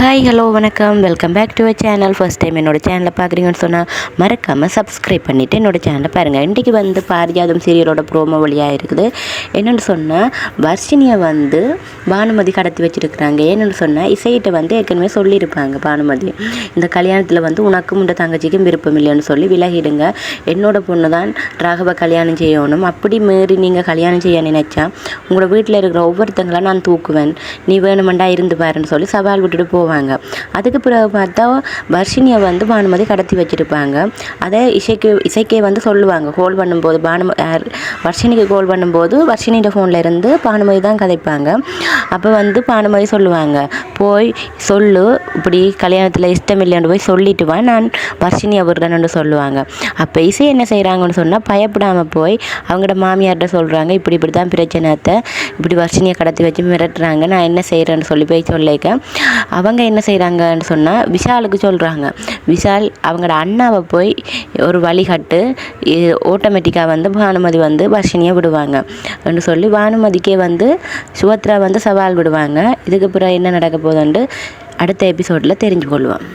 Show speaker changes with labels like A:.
A: Hi hello வணக்கம். Welcome back to channel first time என்னோட சேனலை பார்க்குறீங்கன்னு சொன்னால் மறக்காமல் சப்ஸ்கிரைப் பண்ணிவிட்டு என்னோடய சேனலை பாருங்கள் இன்றைக்கி வந்து பாரிஜாதம் சீரியலோட ப்ரோமோ வழியாக இருக்குது. என்னென்னு சொன்னால் வர்ஷினியை வந்து பானுமதி கடத்தி வச்சுருக்குறாங்க. ஏன்னு சொன்னால் இசையிட்ட வந்து ஏற்கனவே சொல்லியிருப்பாங்க பானுமதி. இந்த கல்யாணத்தில் வந்து உனக்கும் இந்த தங்கச்சிக்கும் விருப்பம் இல்லைன்னு சொல்லி விலகிடுங்க. என்னோட பொண்ணு தான் ராகவ கல்யாணம் செய்யணும். அப்படி மீறி நீங்கள் கல்யாணம் செய்ய நினச்சா உங்களோட வீட்டில் இருக்கிற ஒவ்வொருத்தங்களா நான் தூக்குவேன். நீ வேணுமெண்டா இருந்து பாருன்னு சொல்லி சவால் விட்டுட்டு போவாங்க. அதுக்கு பிறகு பார்த்தா வர்ஷினியை வந்து பானுமதி கடத்தி வச்சுருப்பாங்க. அதை இசைக்கு இசைக்கே வந்து சொல்லுவாங்க. கோல் பண்ணும்போது பானும வர்ஷினிக்கு கோல் பண்ணும்போது வர்ஷினியோட ஃபோனில் இருந்து பானுமதி தான் கதைப்பாங்க. அப்போ வந்து பானுமதி சொல்லுவாங்க போய் சொல்லு. இப்படி கல்யாணத்தில் இஷ்டம் இல்லைன்னு போய் சொல்லிட்டு வா. நான் வர்ஷினி விடுறேன்னு சொல்லுவாங்க. அப்போ இசை என்ன செய்கிறாங்கன்னு சொன்னால் பயப்படாமல் போய் அவங்களோட மாமியார்கிட்ட சொல்கிறாங்க இப்படி இப்படி தான் பிரச்சனைத்தை இப்படி வர்ஷினியை கடத்தி வச்சு மிரட்டுறாங்க. நான் என்ன செய்கிறேன்னு சொல்லி போய் சொல்லிக்க. அவங்க என்ன செய்கிறாங்கன்னு சொன்னால் விஷாலுக்கு சொல்கிறாங்க விஷால் அவங்களோட அண்ணாவை போய் ஒரு வழிகாட்டு ஆட்டோமேட்டிக்காக வந்து பானுமதி வந்து வர்ஷினியை விடுவாங்க. அப்படின்னு சொல்லி பானுமதிக்கே வந்து சுபத்ரா வந்து சவால் விடுவாங்க. இதுக்கு பிறகு என்ன நடக்க போகுதுன்ட்டு அடுத்த எபிசோடில் தெரிஞ்சு கொள்வோம்